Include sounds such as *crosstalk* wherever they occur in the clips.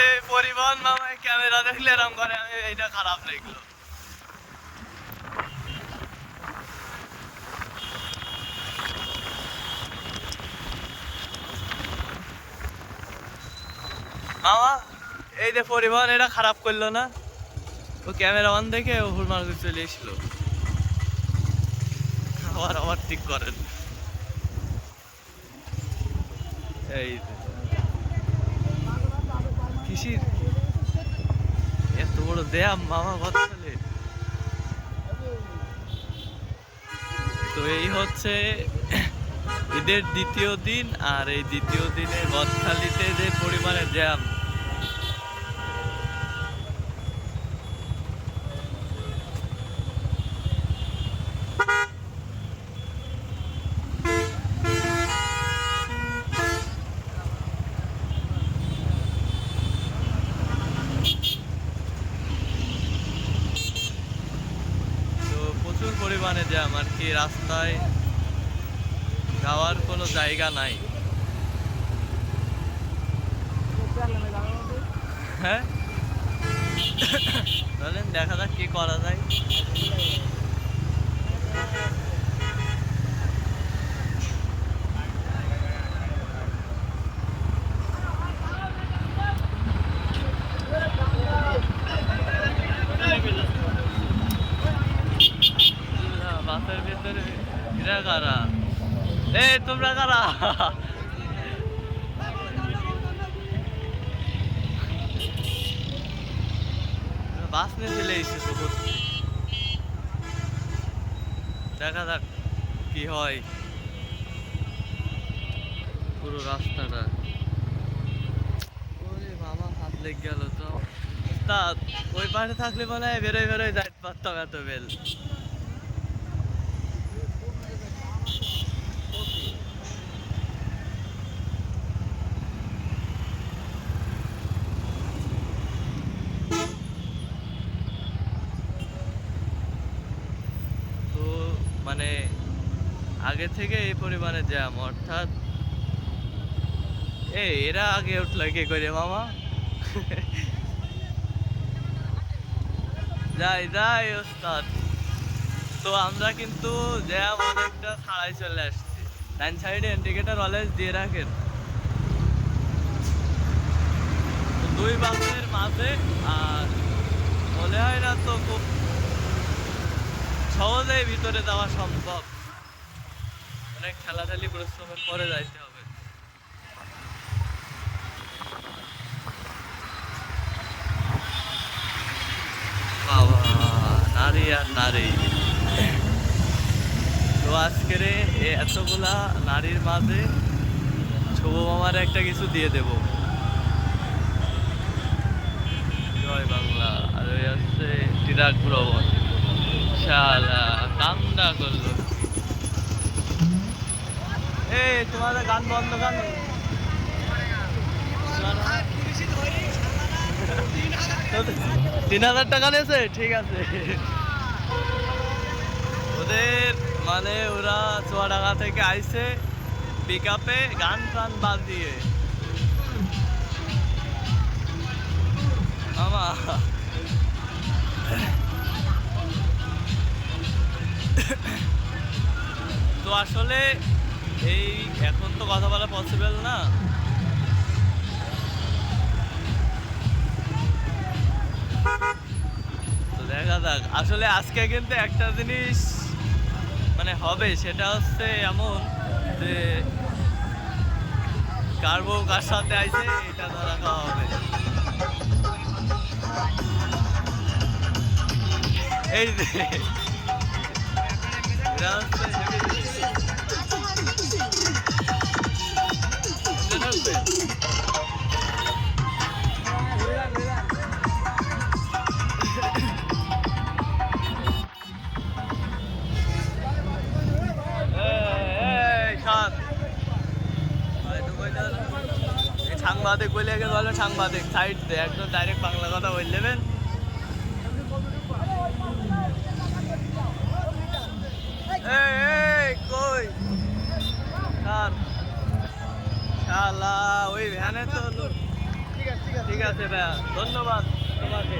যে পরিবহন মামায় ক্যামেরা দেখলে এরকম করে, আমি এইটা খারাপ লাগল মামা, এই যে পরিবহন, এটা খারাপ করল না? ও ক্যামেরা অন দেখে ও হুড়মার চলে এসলো। আবার আবার ঠিক করেন। এই যে। কিসির? এত বড় দেয়া মামা কথা তো এই হচ্ছে ঈদের দ্বিতীয় দিন আর এই দ্বিতীয় দিনে গদখালিতে যে পরিমাণে জ্যাম তো প্রচুর পরিমাণে জ্যাম আর কি রাস্তায় যাওয়ার কোনো জায়গা নাই। হ্যাঁ? তাহলে দেখা যাক কি করা যায় না, বাসের ভিতরে এরা কারা এ তোমরা কারা? বাস নিয়ে চলে এসেছ দেখা যাক কি হয়। পুরো রাস্তাটা। ওরে বাবা, হাত লেগে গেল তো। তা ওই পাশে থাকলে মনে হয় বেরোয় বেরোয় যাইতে পারতাম এত বেল তো মানে আগে থেকে এই পরিমাণে জ্যাম, অর্থাৎ এ, এরা আগে উঠল কে করে মামা। যাই যাই, ওস্তাদ। তো আমরা কিন্তু জ্যাম অনেকটা ছাড়াই চলে আসছি। ডান সাইডে ইন্ডিকেটার অলওয়েজ দিয়ে রাখেন। দুই বাসের মাঝে আর মনে হয় না তো খুব সহজেই ভিতরে যাওয়া সম্ভব। অনেক খেলাধুলি পরিশ্রমের পরে যাইতে হবে। নারী আর নারী। তো আজকের এতগুলা নারীর মাঝে শুভ মামার একটা কিছু দিয়ে দেব। জয় বাংলা। আর ওই হচ্ছে টিরাক ভ্রমণ শালা কামটা করল। তোমাদের গান বন্ধ গান তিন হাজার টাকা নিয়েছে? ঠিক আছে। ওদের মানে ওরা চুয়াডাঙ্গা থেকে আইছে পিক আপে গান টান বাদ দিয়ে। আমা। *coughs* তো আসলে এই এখন তো কথা বলা পসিবল না। তো দেখা যাক। আসলে আজকে কিন্তু একটা জিনিস মানে হবে, সেটা হচ্ছে এমন যে কার বউ কার সাথে আইছে, এটা ধরা খাওয়া হবে। এই সাংবাদিক বলে গেলে বলে সাংবাদিক। সাইড দে একদম ডাইরেক্ট বাংলা কথা বললেন এই এই কই? কার শালা, ওই তো ঠিক আছে ধন্যবাদ তোমাকে।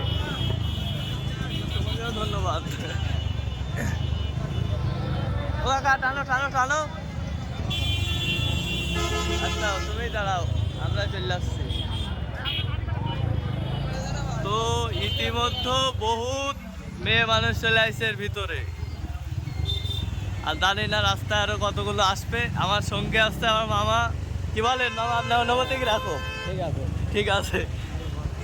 ধন্যবাদ। ও কাকা টানো টানো টানো। আচ্ছা তুমি দাঁড়াও, আমরা চলে তো ইতিমধ্যে বহুত মেয়ে মানুষ চলে আসছে ভিতরে। আর জানি না রাস্তায় আরও কতগুলো আসবে। আমার সঙ্গে আসছে আমার মামা। কি বলেন মামা আপনার অনুমতি কি রাখো ঠিক আছে। ঠিক আছে।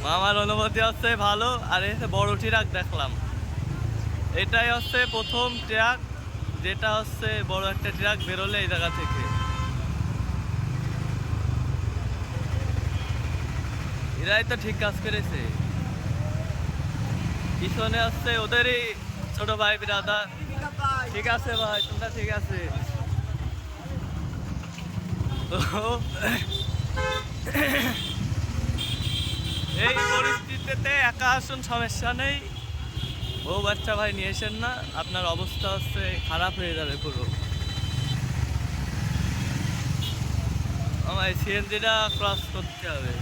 মামার অনুমতি হচ্ছে ভালো আর এসে বড় ট্রাক দেখলাম। এটাই হচ্ছে প্রথম ট্রাক যেটা হচ্ছে বড় একটা ট্রাক বেরোলে এই জায়গা থেকে। এরাই তো ঠিক কাজ করেছে। পিছনে হচ্ছে ওদেরই ছোট ভাই বিরাদার। ঠিক আছে ভাই, তোমরা ঠিক আছে। এই পরিস্থিতিতে একা আসুন, সমস্যা নেই। বউ বাচ্চা ভাই নিয়ে এসেন না, আপনার অবস্থা হচ্ছে খারাপ হয়ে যাবে পুরো। আমার সিএনজিটা ক্রস করতে হবে।